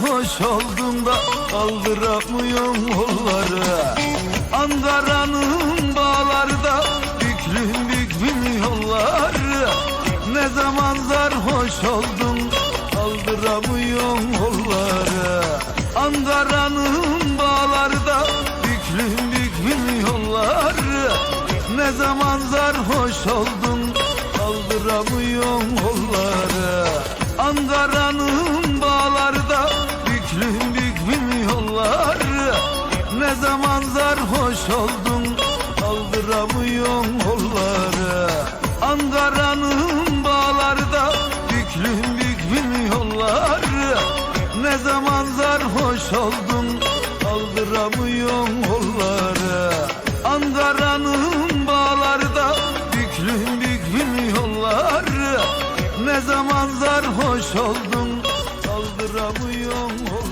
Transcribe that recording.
sarhoş oldum da kaldıramıyorum kolları Ankara'nın bağlarda büklüm büklüm yolları. Ne zaman sarhoş oldum kaldıramıyorum kolları Ankara'nın bağlarda büklüm büklüm yolları. Ne zaman sarhoş oldum kaldıramıyorum kolları Ankara'nın Ne zaman sarhoş oldum kaldıramıyorum kolları. Ankara'nın bağlarda büklüm büklüm yolları. Ne zaman sarhoş oldum kaldıramıyorum kolları. Ankara'nın bağlarda büklüm büklüm yolları. Ne zaman sarhoş oldum kaldıramıyorum